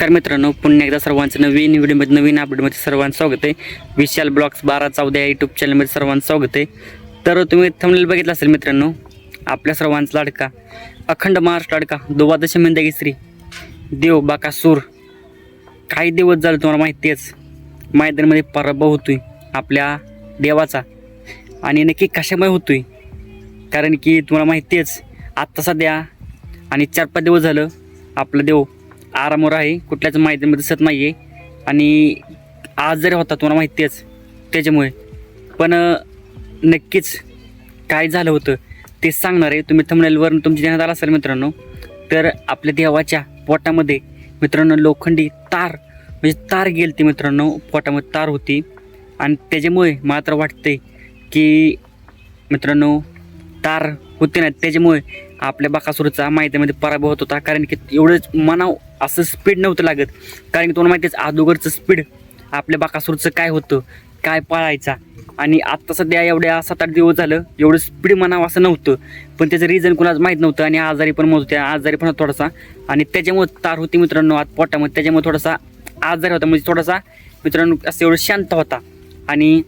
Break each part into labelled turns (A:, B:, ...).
A: नमस्कार मित्रांनो पुन्हा एकदा सर्वांचं नवीन व्हिडिओमध्ये नवीन अपडेटमध्ये सर्वांचं स्वागत आहे. विशाल ब्लॉग्स बारा चौदा या यूट्यूब चॅनलमध्ये सर्वांचं स्वागत आहे. तर तुम्ही थंबनेल बघितलं असेल मित्रांनो आपल्या सर्वांचा लाडका अखंड महाराष्ट्र लाडका दुवादशी मंदगिश्री देव बाकासूर काही दिवस झालं तुम्हाला माहिती आहेच मैदानामध्ये पराभव होतोय आपल्या देवाचा. आणि नक्की कशामुळे होतोय? कारण की तुम्हाला माहिती आहेच आत्ता सध्या आणि चार पाच दिवस झालं आपलं देव आरामवर आहे. कुठल्याच माहितीमध्ये दिसत नाही आहे आणि आज जरी होता तुम्हाला माहिती आहेच त्याच्यामुळे. पण नक्कीच काय झालं होतं ते सांगणार आहे. तुम्ही थंबनेलवर तुमच्या ध्यानात आला असाल मित्रांनो. तर आपल्या देवाच्या पोटामध्ये मित्रांनो लोखंडी तार म्हणजे तार गेलती मित्रांनो. पोटामध्ये तार होती. आणि त्याच्यामुळे मात्र वाटते की मित्रांनो तार होते ना त्याच्यामुळे आपल्या बाकासुरचा माहितीमध्ये पराभव होत होता. कारण की एवढंच मनाव असं स्पीड नव्हतं लागत. कारण की तुम्हाला माहितीच आहे अगोदरचं स्पीड आपल्या बाकासूरचं काय होतं काय पाळायचा. आणि आत्ता सध्या एवढ्या सात आठ दिवस झालं एवढं स्पीड म्हणावं असं नव्हतं. पण त्याचं रिझन कुणाच माहीत नव्हतं आणि आजारी पण म्हणत होत्या आजारी पण थोडासा. आणि त्याच्यामुळे तार होती मित्रांनो आत पोटामध्ये. त्याच्यामुळे थोडासा आजारी होता. म्हणजे थोडासा मित्रांनो असं एवढं शांत होता. आणि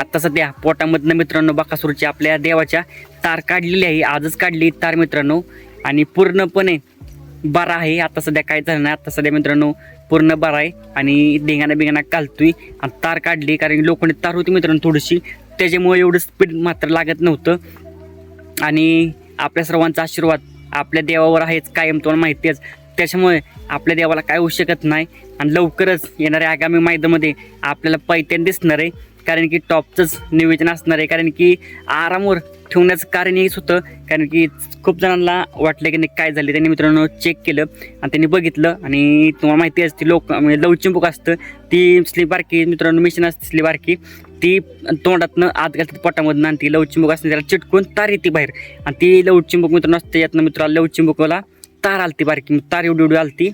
A: आत्ता सध्या पोटामधनं मित्रांनो बकासूरच्या आपल्या देवाच्या तार काढलेली आहे. आजच काढली तार मित्रांनो. आणि पूर्णपणे बरा आहे. आता सध्या काय झालं नाही. आता सध्या मित्रांनो पूर्ण बरा आहे. आणि धिंगाणा बिंगाणा घालतोय. आणि तार काढली. कारण लोखंड लोखंडी तार होती मित्रांनो थोडीशी. त्याच्यामुळे एवढं स्पीड मात्र लागत नव्हतं. आणि आपल्या सर्वांचा आशीर्वाद आपल्या देवावर आहेच कायम तुम्हाला माहिती आहेच. त्याच्यामुळे आपल्या देवाला काय होऊ शकत नाही. आणि लवकरच येणाऱ्या आगामी मैदामध्ये आपल्याला पैत्यान दिसणार आहे. कारण की टॉपचंच नियोजन असणार आहे. कारण की आरामावर ठेवण्याचं कारण हेच होतं. कारण की खूप जणांना वाटलं की नाही काय झाले? त्यांनी मित्रांनो चेक केलं आणि त्यांनी बघितलं आणि तुम्हाला माहिती असते लोक म्हणजे लवचिंबूक असतं ती स्ली बारकी मित्रांनो मिशन असते स्ली ती तोंडातनं आत घालतात पोटामधनं आणि ती लवचिंबूक असते त्याला चिटकून तार येते बाहेर. आणि ती लवचिंबूक मित्रांनो असते यातनं मित्राला लवचिंबूकला तार आलती बारकी तार एवढी एवढी आलती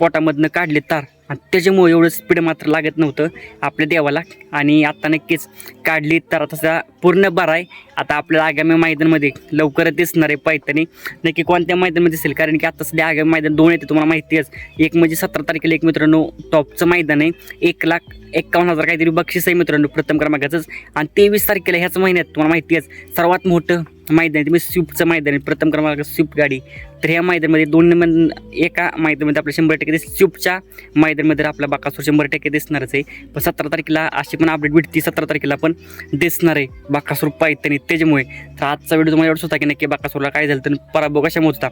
A: पोटामधनं काढले तार. आणि त्याच्यामुळे एवढं स्पीड मात्र लागत नव्हतं आपल्या देवाला. आणि आत्ता नक्कीच काढली तर तसा पूर्ण बरा आहे. आता आपल्याला आगामी मैदानमध्ये लवकरच दिसणार आहे पैठणी. नक्की कोणत्या मैदानामध्ये दिसेल? कारण की आता सध्या आगामी मैदान दोन येते तुम्हाला माहिती आहे एक म्हणजे सतरा तारखेला एक मित्रांनो टॉपचं मैदान आहे. एक लाख एक्कावन्न हजार काहीतरी बक्षीस आहे मित्रांनो प्रथम क्रमांकाचंच. आणि तेवीस तारखेला ह्याच महिन्यात तुम्हाला माहिती आहे सर्वात मोठं मैदान आहे ते म्हणजे स्विफ्टचं मैदान आहे. प्रथम क्रमांक स्विफ्ट गाडी. तर ह्या मैदानामध्ये दोन नंबर एका मैदानामध्ये आपल्या शंभर टक्के दिस स्विफ्टच्या मैदानामध्ये आपला बाकासूर शंभर टक्के दिसणारच आहे. पण सतरा तारखेला अशी पण अपडेट भेटती सतरा तारखेला पण दिसणार आहे बाकासूर पायतनी त्याच्यामुळे. तर आजचा व्हिडिओ तुम्हाला एवढंच होता की नक्की बाकासूरला काय झालं तर पराभव कशामुळे होता?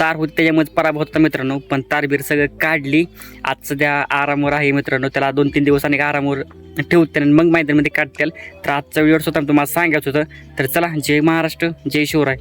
A: तार होती त्याच्यामुळे पराभव होता मित्रांनो. पण तारबीर सगळं काढली. आज सध्या आरामवर आहे मित्रांनो. त्याला दोन तीन दिवस आणि आरामवर ठेवते आणि मग मैदानामध्ये काढतील. तर आजचा व्हिडिओ होता तुम्हाला सांगायचं होतं. तर चला जय महाराष्ट्र जय शिवराय.